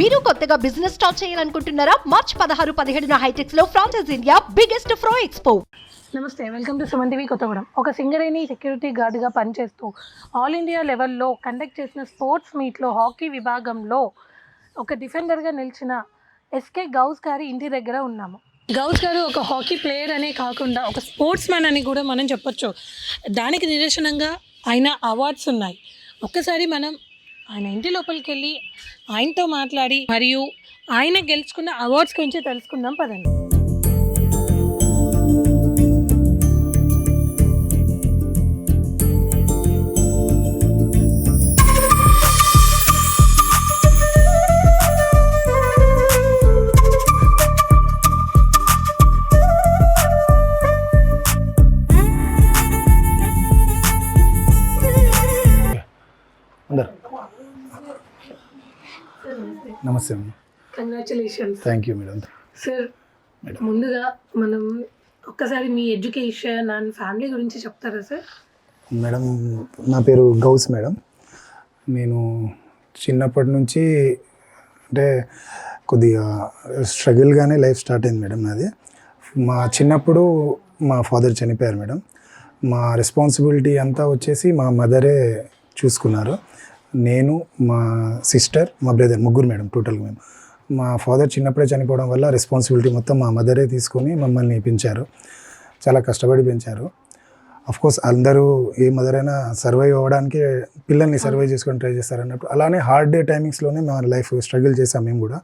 మీరు కొత్తగా business start చేయాలనుకుంటున్నారా? మార్చ్ పదహారు పదిహేడున హైటెక్స్లో ఫ్రాన్సెస్ ఇండియా బిగ్గెస్ట్ ఫ్రో ఎక్స్పో నమస్తే welcome to Suman TV Kothagudem ఒక సింగరేణి సెక్యూరిటీ గార్డ్గా పనిచేస్తూ ఆల్ ఇండియా లెవెల్లో కండక్ట్ చేసిన స్పోర్ట్స్ మీట్లో హాకీ విభాగంలో ఒక డిఫెండర్గా నిలిచిన ఎస్కే గౌస్ గారి ఇంటి దగ్గర ఉన్నాము. గౌస్ గారు ఒక హాకీ ప్లేయర్ అనే కాకుండా ఒక స్పోర్ట్స్ మ్యాన్ అని కూడా మనం చెప్పొచ్చు. దానికి నిదర్శనంగా ఆయన అవార్డ్స్ ఉన్నాయి. ఒక్కసారి మనం ఆయన ఇంటి లోపలికి వెళ్ళి ఆయనతో మాట్లాడి మరియు ఆయన గెలుచుకున్న అవార్డ్స్ గురించి తెలుసుకుందాం పదండి. నమస్తే congratulations thank you madam sir. ముందుగా మనం ఒక్కసారి మీ ఎడ్యుకేషన్ అండ్ ఫ్యామిలీ గురించి చెప్తారా సార్ మేడం నా పేరు గౌస్ మేడం. నేను చిన్నప్పటి నుంచి అంటే కొద్దిగా స్ట్రగుల్గానే లైఫ్ స్టార్ట్ అయింది మేడం నాది. మా చిన్నప్పుడు మా ఫాదర్ చనిపోయారు మేడం. మా రెస్పాన్సిబిలిటీ అంతా వచ్చేసి మా మదరే చూసుకున్నారు. నేను మా సిస్టర్ మా బ్రదర్ ముగ్గురు మేడం టోటల్గా మేము. మా ఫాదర్ చిన్నప్పుడే చనిపోవడం వల్ల రెస్పాన్సిబిలిటీ మొత్తం మా మదరే తీసుకొని మమ్మల్ని పెంచారు. చాలా కష్టపడి పెంచారు. కోర్స్ అందరూ ఏ మదర్ అయినా సర్వైవ్ అవ్వడానికి పిల్లల్ని సర్వైవ్ చేసుకొని ట్రై చేస్తారు అన్నప్పుడు అలానే హార్డ్ డే టైమింగ్స్లోనే మా లైఫ్ స్ట్రగుల్ చేసాం మేము కూడా.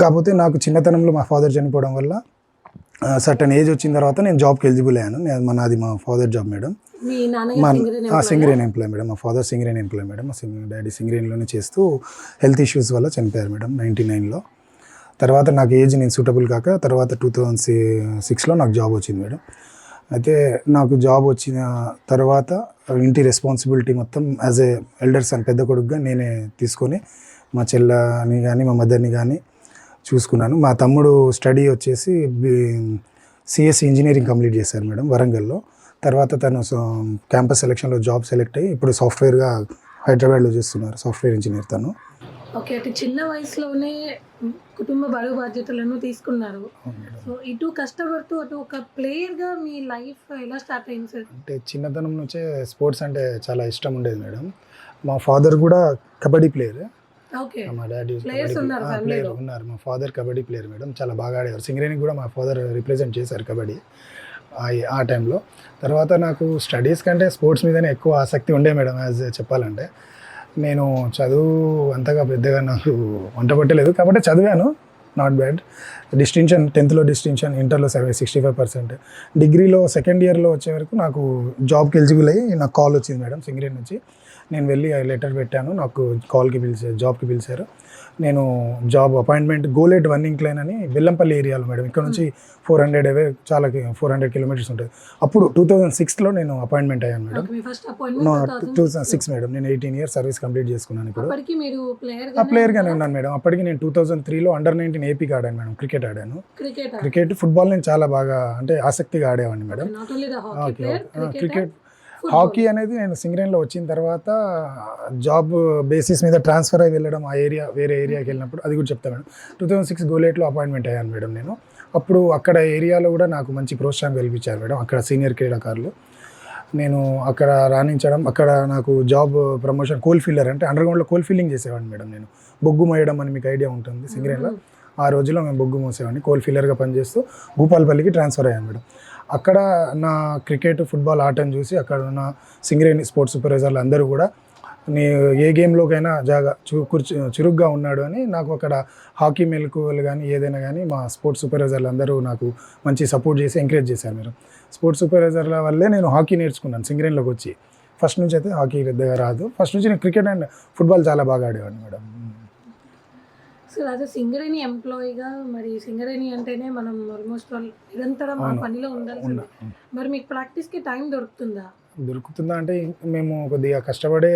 కాకపోతే నాకు చిన్నతనంలో మా ఫాదర్ చనిపోవడం వల్ల సర్టన్ ఏజ్ వచ్చిన తర్వాత నేను జాబ్కి ఎలిజిబుల్ అయ్యాను. నేను మా నాది మా ఫాదర్ జాబ్ మేడం. మీ సింగరేన్ ఎంప్లాయ్ మేడం? మా ఫాదర్ సింగరేన్ ఎంప్లాయ్ మేడం. మా సింగ్ డాడీ సింగరేన్లోనే చేస్తూ హెల్త్ ఇష్యూస్ వల్ల చనిపోయారు మేడం నైంటీ నైన్లో తర్వాత నాకు ఏజ్ నేను సూటబుల్ కాక తర్వాత టూ థౌజండ్ సిక్స్లో నాకు జాబ్ వచ్చింది మేడం. అయితే నాకు జాబ్ వచ్చిన తర్వాత ఇంటి రెస్పాన్సిబిలిటీ మొత్తం యాజ్ ఏ ఎల్డర్స్ అని పెద్ద కొడుకుగా నేనే తీసుకొని మా చెల్లని కానీ మా మదర్ని కానీ చూసుకున్నాను. మా తమ్ముడు స్టడీ వచ్చేసి సిఎస్సి ఇంజనీరింగ్ కంప్లీట్ చేశారు మేడం వరంగల్లో. తర్వాత తను క్యాంపస్ సెలక్షన్లో జాబ్ సెలెక్ట్ అయ్యి ఇప్పుడు సాఫ్ట్వేర్గా హైదరాబాద్లో చేస్తున్నారు సాఫ్ట్వేర్ ఇంజనీర్ తను. ఓకే అంటే చిన్న వయసులోనే కుటుంబ బరువు బాధ్యతలను తీసుకున్నారు. సో ఇటు కష్టపడుతూ అటు ఒక ప్లేయర్గా మీ లైఫ్ ఎలా స్టార్ట్ అయింది సార్? అంటే చిన్నతనం నుంచే స్పోర్ట్స్ అంటే చాలా ఇష్టం ఉండేది మేడం. మా ఫాదర్ కూడా కబడ్డీ ప్లేయర్. ఓకే మా డాడీ Players ఉన్నారు మా ఫాదర్ కబడ్డీ ప్లేయర్ మేడం. చాలా బాగా ఆడేవారు సింగరేణికి కూడా మా ఫాదర్ రిప్రజెంట్ చేశారు కబడ్డీ. ఆ- టైంలో. తర్వాత నాకు స్టడీస్ కంటే స్పోర్ట్స్ మీదనే ఎక్కువ ఆసక్తి ఉండే మేడం యాజ్ చెప్పాలంటే. నేను చదువు అంతగా పెద్దగా నాకు వంట పట్టలేదు కాబట్టి చదివాను. నాట్ బ్యాడ్ డిస్టింక్షన్ టెన్త్లో డిస్టింక్షన్ ఇంటర్లో సెవెన్ సిక్స్టీ ఫైవ్ పర్సెంట్ డిగ్రీలో సెకండ్ ఇయర్లో వచ్చే వరకు నాకు జాబ్కి ఎలిజిబుల్ అయ్యి నాకు కాల్ వచ్చింది మేడం సింగరేణి నుంచి. నేను వెళ్ళి లెటర్ పెట్టాను నాకు కాల్కి పిలిచారు జాబ్కి పిలిచారు. నేను job appointment Goleti one incline అని బెల్లంపల్లి ఏరియాలో మేడం. ఇక్కడ నుంచి ఫోర్ హండ్రెడ్ అవే చాలా ఫోర్ హండ్రెడ్ కిలోమీటర్స్ ఉంటుంది అప్పుడు టూ థౌజండ్ సిక్స్లో నేను అపాయింట్మెంట్ అయ్యాను madam. Two thousand six madam. నేను ఎయిటీన్ ఇయర్స్ సర్వీస్ కంప్లీట్ చేసుకున్నాను ఇప్పుడు. ప్లేయర్గానే ఉన్నాను మేడం. అప్పటికి నేను టూ థౌజండ్ త్రీలో అండర్ నైన్టీన్ ఏపీకి ఆడాను మేడం. క్రికెట్ ఆడాను. క్రికెట్? క్రికెట్ ఫుట్బాల్ నేను చాలా బాగా అంటే ఆసక్తిగా ఆడేవాడిని మేడం. క్రికెట్ హాకీ అనేది నేను సింగరేన్లో వచ్చిన తర్వాత జాబ్ బేసిస్ మీద ట్రాన్స్ఫర్ అయి వెళ్ళడం ఆ ఏరియా వేరే ఏరియాకి వెళ్ళినప్పుడు అది కూడా చెప్తాను మేడం. టూ థౌజండ్ సిక్స్ గోలేట్లో అపాయింట్మెంట్ అయ్యాను మేడం నేను. అప్పుడు అక్కడ ఏరియాలో కూడా నాకు మంచి ప్రోత్సాహం కల్పించారు మేడం అక్కడ సీనియర్ క్రీడాకారులు. నేను అక్కడ రాణించడం అక్కడ నాకు జాబ్ ప్రమోషన్ కోల్ ఫీల్డర్ అంటే అండర్గ్రౌండ్లో కోల్ ఫీలింగ్ చేసేవాడిని మేడం నేను. బొగ్గు మోయడం అని మీకు ఐడియా ఉంటుంది సింగరేన్లో ఆ రోజుల్లో మేము బొగ్గు మోసేవాడిని కోల్ ఫీల్డర్గా పనిచేస్తూ భూపాలపల్లికి ట్రాన్స్ఫర్ అయ్యాను మేడం. అక్కడ నా క్రికెట్ ఫుట్బాల్ ఆటను చూసి అక్కడ ఉన్న సింగరేణి స్పోర్ట్స్ సూపర్వైజర్లు అందరూ కూడా నీ ఏ గేమ్లోకైనా జాగా చు కూర్చు చురుగ్గా ఉన్నాడు అని నాకు అక్కడ హాకీ మెలకువలు కానీ ఏదైనా కానీ మా స్పోర్ట్స్ సూపర్వైజర్లు అందరూ నాకు మంచి సపోర్ట్ చేసి ఎంకరేజ్ చేశారు మీరు. స్పోర్ట్స్ సూపర్వైజర్ల వల్లే నేను హాకీ నేర్చుకున్నాను సింగరేణిలోకి వచ్చి. ఫస్ట్ నుంచి అయితే హాకీ పెద్దగా రాదు. ఫస్ట్ నుంచి నేను క్రికెట్ అండ్ ఫుట్బాల్ చాలా బాగా ఆడేవాడిని మేడం. సో అదే సింగరేణి ఎంప్లాయీగా మరి సింగరేణి అంటేనే మనం ఆల్మోస్ట్ నిరంతరం ఆ. పనిలో ఉండాల్సిందే. మరి మీకు ప్రాక్టీస్కి టైం దొరుకుతుందా? దొరుకుతుందా అంటే మేము కొద్దిగా కష్టపడే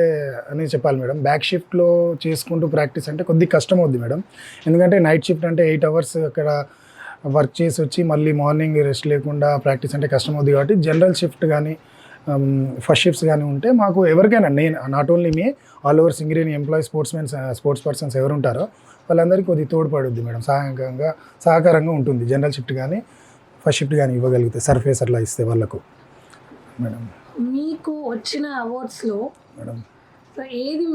అని చెప్పాలి మేడం. బ్యాక్ షిఫ్ట్లో చేసుకుంటూ ప్రాక్టీస్ అంటే కొద్దిగా కష్టం అవుద్ది మేడం. ఎందుకంటే నైట్ షిఫ్ట్ అంటే ఎయిట్ అవర్స్ అక్కడ వర్క్ చేసి వచ్చి మళ్ళీ మార్నింగ్ రెస్ట్ లేకుండా ప్రాక్టీస్ అంటే కష్టం అవుద్ది కాబట్టి జనరల్ షిఫ్ట్ కానీ ఫస్ట్ షిఫ్ట్స్ కానీ ఉంటే మాకు ఎవరికైనా నేను not only me all over Singareni employees sports mens sports persons ఎవరు ఉంటారో వాళ్ళందరికీ కొద్దిగా తోడ్పడుద్ది మేడం. సహాయకంగా సహకారంగా ఉంటుంది. జనరల్ షిఫ్ట్ కానీ ఫస్ట్ షిఫ్ట్ కానీ ఇవ్వగలిగితే సర్ఫేస్ అట్లా ఇస్తే వాళ్ళకు. మేడం. మీకు వచ్చిన అవార్డ్స్లో మేడం. ఏది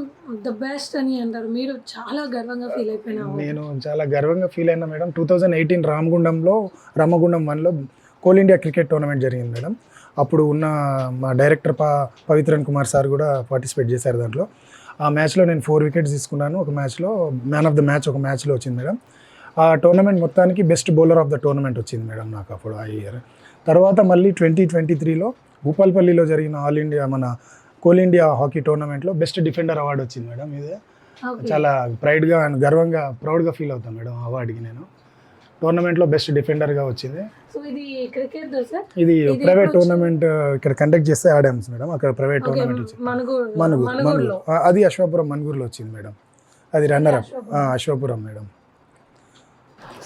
ద బెస్ట్ అని అంటారు? మీరు చాలా గర్వంగా ఫీల్ అయిపోయిన award. నేను చాలా గర్వంగా ఫీల్ అయినా మేడం టూ థౌజండ్ ఎయిటీన్ రామగుండంలో రామగుండం వన్లో కోల్ ఇండియా క్రికెట్ టోర్నమెంట్ జరిగింది మేడం. అప్పుడు ఉన్న మా డైరెక్టర్ ప పవిత్రన్ కుమార్ సార్ కూడా పార్టిసిపేట్ చేశారు దాంట్లో. ఆ మ్యాచ్లో నేను ఫోర్ వికెట్స్ తీసుకున్నాను. ఒక మ్యాచ్లో మ్యాన్ ఆఫ్ ద మ్యాచ్ ఒక మ్యాచ్లో వచ్చింది మేడం. ఆ టోర్నమెంట్ మొత్తానికి best bowler of the tournament వచ్చింది మేడం నాకు అప్పుడు ఆ ఇయర్. తర్వాత మళ్ళీ ట్వంటీ ట్వంటీ త్రీలో భూపాల్పల్లిలో జరిగిన ఆల్ ఇండియా మన కోల్ ఇండియా హాకీ టోర్నమెంట్లో బెస్ట్ డిఫెండర్ అవార్డు వచ్చింది మేడం. ఇదే. చాలా ప్రైడ్గా అండ్ గర్వంగా ప్రౌడ్గా ఫీల్ అవుతాను మేడం ఆ అవార్డుకి నేను. టోర్నమెంట్లో బెస్ట్ డిఫెండర్గా వచ్చింది. ఇది ప్రైవేట్ టోర్నమెంట్ ఇక్కడ కండక్ట్ చేస్తే ఆడాము మేడం అక్కడ ప్రైవేట్ టోర్నమెంట్ వచ్చింది. మనుగూరు మనుగురు ఆ, అది అశ్వాపురం మనుగురులో వచ్చింది మేడం అది runner up Ashwapuram. Ashwapuram madam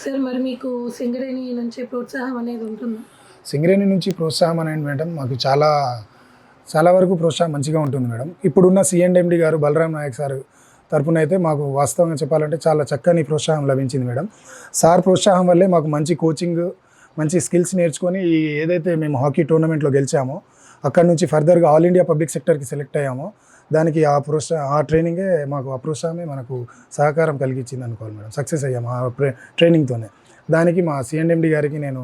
sir మరి మీకు సింగరేణి నుంచి ప్రోత్సాహం అనేది ఉంటుందా? సింగరేణి నుంచి ప్రోత్సాహం అనేది మేడం మాకు చాలా చాలా వరకు ప్రోత్సాహం మంచిగా ఉంటుంది మేడం ఇప్పుడున్న సిఎండ్ఎండి గారు బలరాం నాయక్ సార్ తరపున అయితే మాకు వాస్తవంగా చెప్పాలంటే చాలా చక్కని ప్రోత్సాహం లభించింది మేడం. సార్ ప్రోత్సాహం వల్లే మాకు మంచి కోచింగ్ మంచి స్కిల్స్ నేర్చుకొని ఈ ఏదైతే మేము హాకీ టోర్నమెంట్లో గెలిచామో అక్కడ నుంచి ఫర్దర్గా ఆల్ ఇండియా పబ్లిక్ సెక్టర్కి సెలెక్ట్ అయ్యామో దానికి ఆ ప్రోత్సా ఆ ట్రైనింగే మాకు ఆ ప్రోత్సాహమే మనకు సహకారం కలిగించింది అనుకోవాలి మేడం. సక్సెస్ అయ్యాము ఆ ట్రైనింగ్తోనే. దానికి మా సిఎండ్ఎండి గారికి నేను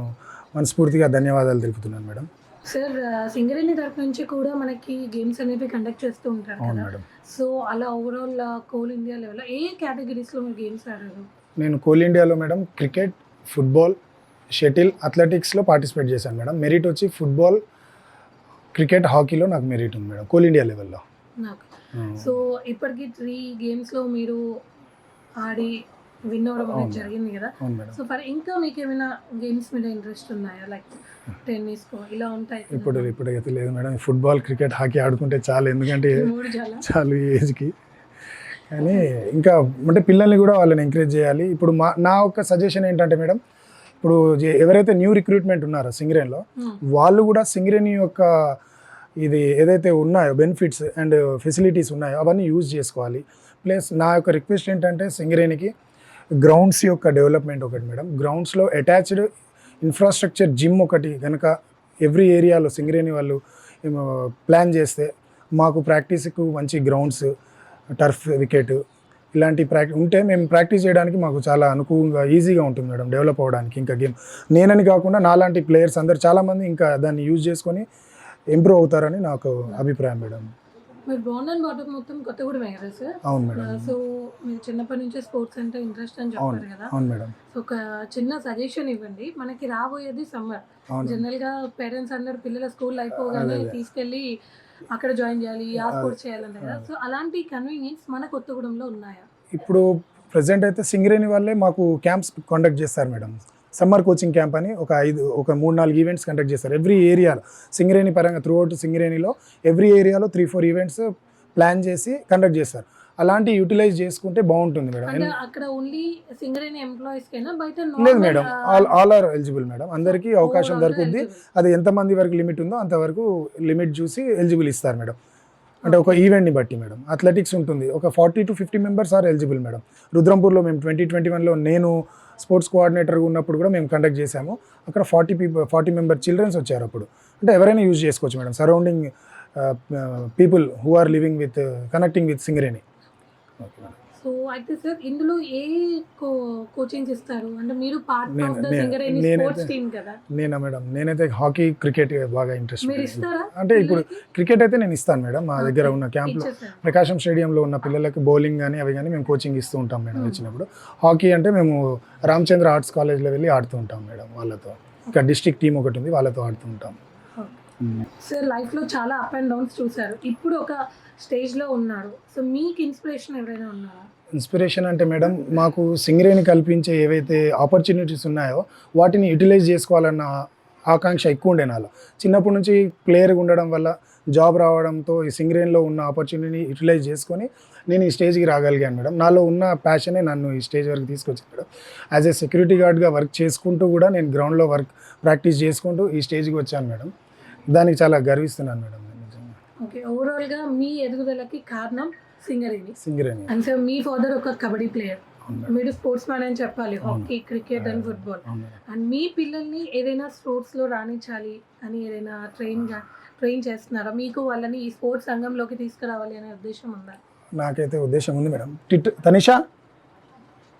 మనస్ఫూర్తిగా ధన్యవాదాలు తెలుపుతున్నాను మేడం. సార్ సింగరేణి తరపు నుంచి కూడా మనకి గేమ్స్ అనేవి కండక్ట్ చేస్తూ ఉంటారు కదా. సో అలా ఓవరాల్ కోల్ ఇండియా లెవెల్లో ఏ కేటగిరీస్లో మీరు గేమ్స్ ఆడారు? నేను కోల్ ఇండియాలో మేడం క్రికెట్ ఫుట్బాల్ షటిల్ అథ్లెటిక్స్లో పార్టిసిపేట్ చేశాను మేడం. మెరిట్ వచ్చి ఫుట్బాల్ క్రికెట్ హాకీలో నాకు మెరిట్ ఉంది మేడం కోల్ ఇండియా లెవెల్లో. సో ఇప్పటికి త్రీ గేమ్స్లో మీరు ఆడి విన్ అవ్వడం అనేది. జరిగింది కదా. సో ఫర్ ఇంకా మీకు ఏమైనా గేమ్స్ మీద ఇంట్రెస్ట్ ఉన్నాయా? లైక్ టెన్నిస్ ఇలా ఉంటాయి. ఇప్పుడు ఇప్పుడు అయితే లేదు మేడం. ఫుట్బాల్ క్రికెట్ హాకీ ఆడుకుంటే చాలు. ఎందుకంటే చాలా. ఈ ఏజ్కి కానీ ఇంకా అంటే పిల్లల్ని కూడా వాళ్ళని ఎంకరేజ్ చేయాలి. ఇప్పుడు మా నా ఒక సజెషన్ ఏంటంటే మేడం ఇప్పుడు ఎవరైతే న్యూ రిక్రూట్మెంట్ ఉన్నారో సింగరేన్లో Hmm. వాళ్ళు కూడా సింగరేణి యొక్క ఇది ఏదైతే ఉన్నాయో బెనిఫిట్స్ అండ్ ఫెసిలిటీస్ ఉన్నాయో అవన్నీ యూజ్ చేసుకోవాలి. ప్లస్ నా యొక్క రిక్వెస్ట్ ఏంటంటే సింగరేణికి గ్రౌండ్స్ యొక్క డెవలప్మెంట్ ఒకటి మేడం. గ్రౌండ్స్లో అటాచ్డ్ ఇన్ఫ్రాస్ట్రక్చర్ జిమ్ ఒకటి కనుక ఎవ్రీ ఏరియాలో సింగరేణి వాళ్ళు ప్లాన్ చేస్తే మాకు ప్రాక్టీస్కు మంచి గ్రౌండ్స్ టర్ఫ్ వికెట్ ఇలాంటి ప్రాక్ ఉంటే మేము ప్రాక్టీస్ చేయడానికి మాకు చాలా అనుకూలంగా ఈజీగా ఉంటుంది మేడం డెవలప్ అవ్వడానికి ఇంకా గేమ్. నేనని కాకుండా నాలాంటి ప్లేయర్స్ అందరు చాలామంది ఇంకా దాన్ని యూజ్ చేసుకొని ఇంప్రూవ్ అవుతారని నాకు అభిప్రాయం మేడం. మీరు బాండ్ అండ్ బాటమ్ మొత్తం కొత్తగూడెమే కదా సార్. అవును మేడం. సో మీరు చిన్నప్పటి నుంచే స్పోర్ట్స్ అంటే ఇంట్రెస్ట్ అని చెప్పారు కదా. అవును మేడం. సో ఒక చిన్న సజెషన్ ఇవ్వండి. మనకి రాబోయేది సమ్మర్ జనరల్గా పేరెంట్స్ అందరు పిల్లల స్కూల్ అయిపోగానే. తీసుకెళ్ళి అక్కడ జాయిన్ చేయాలి ఆ. స్పోర్ట్స్ చేయాలంటే కదా. సో అలాంటి కన్వీనియన్స్ మన కొత్తగూడెంలో ఉన్నాయా? ఇప్పుడు ప్రజెంట్ అయితే సింగరేణి వాళ్ళే మాకు క్యాంప్స్ కండక్ట్ చేస్తారు మేడం. సమ్మర్ కోచింగ్ క్యాంప్ అని ఒక ఐదు ఒక మూడు నాలుగు ఈవెంట్స్ కండక్ట్ చేస్తారు. ఎవ్రీ ఏరియాలో సింగరేణి పరంగా త్రూ అవుట్ సింగరేణిలో ఎవ్రీ ఏరియాలో త్రీ ఫోర్ ఈవెంట్స్ ప్లాన్ చేసి కండక్ట్ చేస్తారు. అలాంటి యూటిలైజ్ చేసుకుంటే బాగుంటుంది మేడం. అక్కడ ఓన్లీ సింగరేణి ఎంప్లాయీస్ లేదు madam. All all are eligible madam. అందరికీ అవకాశం దొరుకుద్ది. అది ఎంతమంది వరకు లిమిట్ ఉందో అంతవరకు లిమిట్ చూసి ఎలిజిబుల్ ఇస్తారు మేడం. అంటే ఒక ఈవెంట్ని బట్టి మేడం. అథ్లెటిక్స్ ఉంటుంది. ఒక forty to fifty members are eligible madam. రుద్రంపూర్లో మేము ట్వంటీ ట్వంటీ వన్లో నేను స్పోర్ట్స్ కోఆర్డినేటర్గా ఉన్నప్పుడు కూడా మేము కండక్ట్ చేశాము. అక్కడ forty people forty member childrens వచ్చారు అప్పుడు. అంటే ఎవరైనా యూజ్ చేసుకోవచ్చు madam. Surrounding people who are living with connecting with Singareni. Okay madam. So అయితే సార్ ఇందులో ఏ కోచింగ్స్ ఇస్తారు అంటే మీరు పార్ట్ ఆఫ్ ద నేనైతే- స్పోర్ట్స్ టీమ్ కదా? నేనా మేడం? నేనైతే హాకీ క్రికెట్ బాగా ఇంట్రెస్ట్ మీరు ఇస్తారా అంటే ఇప్పుడు క్రికెట్ అయితే నేను ఇస్తాను మేడం. మా దగ్గర ఉన్న క్యాంప్లో ప్రకాశం స్టేడియంలో ఉన్న పిల్లలకి బౌలింగ్ కానీ అవి కానీ మేము కోచింగ్ ఇస్తూ ఉంటాం మేడం వచ్చినప్పుడు. హాకీ అంటే మేము రామచంద్ర ఆర్ట్స్ కాలేజ్లో వెళ్ళి ఆడుతూ ఉంటాం మేడం వాళ్ళతో. ఇంకా డిస్ట్రిక్ట్ టీం ఒకటి ఉంది వాళ్ళతో ఆడుతూ ఉంటాం. సార్ లైఫ్లో చాలా అప్ అండ్ డౌన్స్ చూసారు ఇప్పుడు ఒక స్టేజ్లో ఉన్నారు. సో మీకు ఇన్స్పిరేషన్ ఎవరైనా ఉన్నారా? ఇన్స్పిరేషన్ అంటే మేడం మాకు సింగరేణి కల్పించే ఏవైతే ఆపర్చునిటీస్ ఉన్నాయో వాటిని యూటిలైజ్ చేసుకోవాలన్న ఆకాంక్ష ఎక్కువ ఉండే నాలో. చిన్నప్పటి నుంచి ప్లేయర్గా ఉండడం వల్ల జాబ్ రావడంతో ఈ సింగరేణిలో ఉన్న ఆపర్చునిటీని యూటిలైజ్ చేసుకొని నేను ఈ స్టేజ్కి రాగలిగాను మేడం. నాలో ఉన్న ప్యాషనే నన్ను ఈ స్టేజ్ వరకు తీసుకొచ్చింది మేడం. యాజ్ ఏ సెక్యూరిటీ గార్డ్గా వర్క్ చేసుకుంటూ కూడా నేను గ్రౌండ్లో వర్క్ ప్రాక్టీస్ చేసుకుంటూ ఈ స్టేజ్కి వచ్చాను మేడం. దానికి చాలా గర్విస్తున్నాను మేడం. ఓకే ఓవరాల్గా మీ ఎదుగుదలకి కారణం సింగరేణి. సింగరేణి. అండ్ సార్ మీ ఫాదర్ ఒక కబడ్డీ ప్లేయర్ మీరు స్పోర్ట్స్ మ్యాన్ అని చెప్పాలి hockey cricket and football and మీ పిల్లల్ని ఏదైనా స్పోర్ట్స్లో రాణించాలి అని ఏదైనా ట్రైన్గా ట్రైన్ చేస్తున్నారా? మీకు వాళ్ళని ఈ స్పోర్ట్స్ రంగంలోకి తీసుకురావాలి అనే ఉద్దేశం ఉందా? నాకైతే ఉద్దేశం ఉంది madam. Tit Tanisha?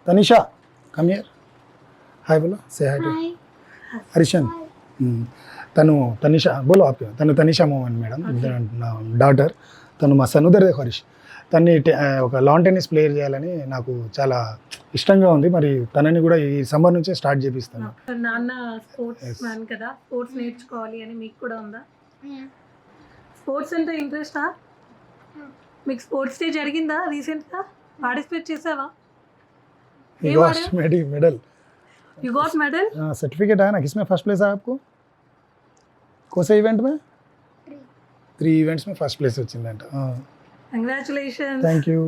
Tanisha come here hi బోలో సే హాయ్ టు హరిషన్. తను తనిషా బోలో ఆప్ తను తనిషా మోహన్ మేడం నా డాటర్ తను మా సన్ ఉదర్ దేఖ్ హరీష్ తన్ని టె- ఆ, ఒక లాన్ టెన్నిస్ ప్లేయర్ చేయాలని నాకు చాలా ఇష్టంగా ఉంది మరి తనని కూడా ఈ సమ్మర్ నుంచే స్టార్ట్ చేపిస్తాను నాన్న స్పోర్ట్స్ Yes. మ్యాన్ కదా స్పోర్ట్స్ నేర్చుకోవాలి అని మీకు కూడా ఉందా స్పోర్ట్స్ అంటే ఇంట్రెస్టా మీకు స్పోర్ట్స్ డే జరిగిందా రీసెంట్గా పార్టిసిపేట్ చేసావా ही ये गॉट वाला? मेडी medal you got medal certificate है ना किसमें फर्स्ट प्लेस है आपको कौन से इवेंट में త్రీ ఈవెంట్స్ में ఫస్ట్ ప్లేస్ వచ్చిందంట congratulation thank you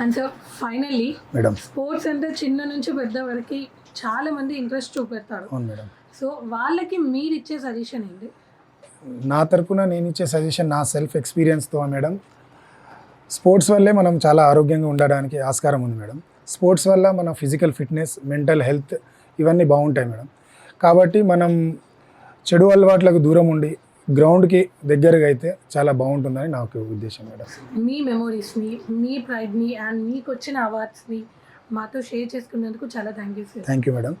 and sir finally madam sports అంటే చిన్న నుంచి పెద్ద వరకు చాలా మంది ఇంట్రెస్ట్ చూపెడతారు అవును మేడం సో వాళ్ళకి మీరు ఇచ్చే సజెషన్ ఏంటి నా తరపున నేను ఇచ్చే సజెషన్ నా సెల్ఫ్ ఎక్స్పీరియన్స్తో మేడం స్పోర్ట్స్ వల్లే మనం చాలా ఆరోగ్యంగా ఉండడానికి ఆస్కారం ఉంది మేడం స్పోర్ట్స్ వల్ల మన ఫిజికల్ ఫిట్నెస్ మెంటల్ హెల్త్ ఇవన్నీ బాగుంటాయి మేడం కాబట్టి మనం చెడు అలవాట్లకు దూరం ఉండి గ్రౌండ్కి దగ్గరగా అయితే చాలా బాగుంటుందని నాకు ఉద్దేశం మేడం. మీ మెమోరీస్ని మీ ప్రైడ్ని అండ్ మీకు వచ్చిన అవార్డ్స్ని మాతో షేర్ చేసుకున్నందుకు చాలా thank you sir. Thank you madam.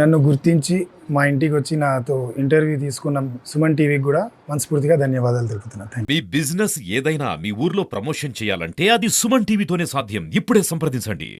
నన్ను గుర్తించి మా ఇంటికి వచ్చి నాతో ఇంటర్వ్యూ తీసుకున్న సుమన్ టీవీకి కూడా మనస్ఫూర్తిగా ధన్యవాదాలు తెలుపుతున్నాను థ్యాంక్ మీ బిజినెస్ ఏదైనా మీ ఊర్లో ప్రమోషన్ చేయాలంటే అది సుమన్ టీవీతోనే సాధ్యం. ఇప్పుడే సంప్రదించండి.